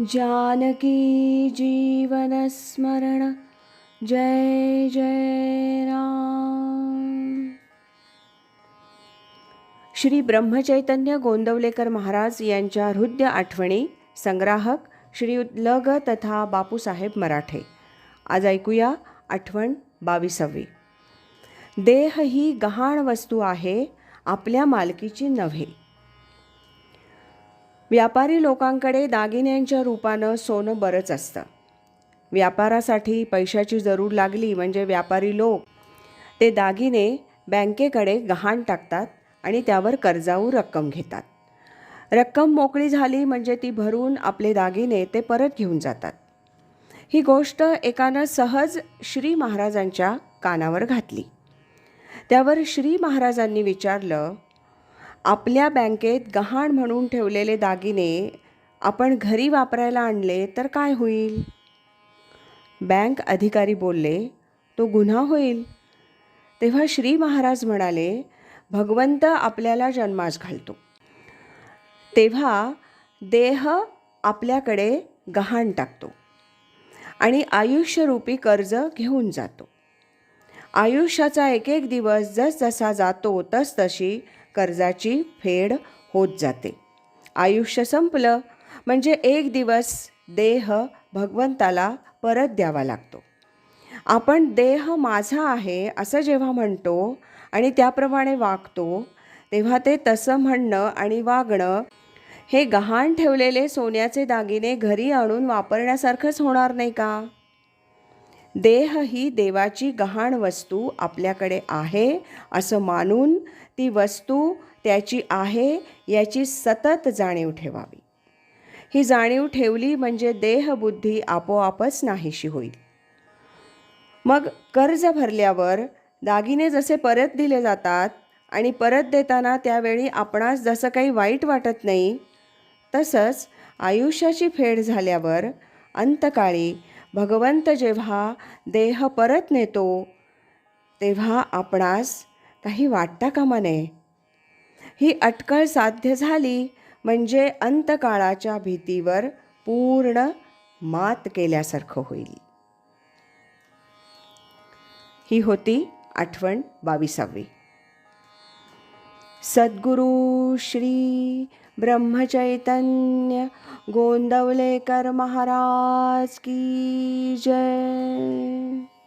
जानकी जीवनस्मरण जय जय राम। श्री ब्रह्मचैतन्य गोंदवलेकर महाराज यांच्या हृदय आठवणी संग्राहक श्री लग तथा बापूसाहेब मराठे. आज ऐकूया आठवण बावीसावी. देह ही गहाण वस्तू आहे आपल्या मालकीची नव्हे. व्यापारी लोकांकडे दागिन्यांच्या रूपानं सोनं बरंच असतं. व्यापारासाठी पैशाची जरूर लागली म्हणजे व्यापारी लोक ते दागिने बँकेकडे गहाण टाकतात आणि त्यावर कर्जाऊ रक्कम घेतात. रक्कम मोकळी झाली म्हणजे ती भरून आपले दागिने ते परत घेऊन जातात. ही गोष्ट एकानं सहज श्री महाराजांच्या कानावर घातली. त्यावर श्री महाराजांनी विचारलं आपल्या बँकेत गहाण म्हणून ठेवलेले दागिने आपण घरी वापरायला आणले तर काय होईल? बँक अधिकारी बोलले तो गुन्हा होईल. तेव्हा श्री महाराज म्हणाले भगवंत आपल्याला जन्मास घालतो. तेव्हा देह आपल्याकडे गहाण टाकतो आणि आयुष्यरूपी कर्ज घेऊन जातो. आयुष्याचा एक एक दिवस जसजसा जातो तसतशी कर्जाची फेड होत जाते. आयुष्य संपलं म्हणजे एक दिवस देह भगवंताला परत द्यावा लागतो. आपण देह माझा आहे असं जेव्हा म्हणतो आणि त्याप्रमाणे वागतो तेव्हा ते तसं म्हणणं आणि वागणं हे गहाण ठेवलेले सोन्याचे दागिने घरी आणून वापरण्यासारखंच होणार नाही का? देह ही देवाची गहाण वस्तू आपल्याकडे आहे असं मानून ती वस्तू त्याची आहे याची सतत जाणीव ठेवावी. ही जाणीव ठेवली म्हणजे देहबुद्धी आपोआपच नाहीशी होईल. मग कर्ज भरल्यावर दागिने जसे परत दिले जातात आणि परत देताना त्यावेळी आपणास जसं काही वाईट वाटत नाही तसंच आयुष्याची फेड झाल्यावर अंतकाळी भगवंत जेव्हा देह परत नेतो तेव्हा आपणास काही वाटता कामा नये ही अटकळ साध्य झाली म्हणजे अंतकाळाच्या भीतीवर पूर्ण मात केल्यासारखं होईल. ही होती आठवण बावीसावी. सद्गुरु श्री ब्रह्मचैतन्य गोंदवलेकर महाराज की जय।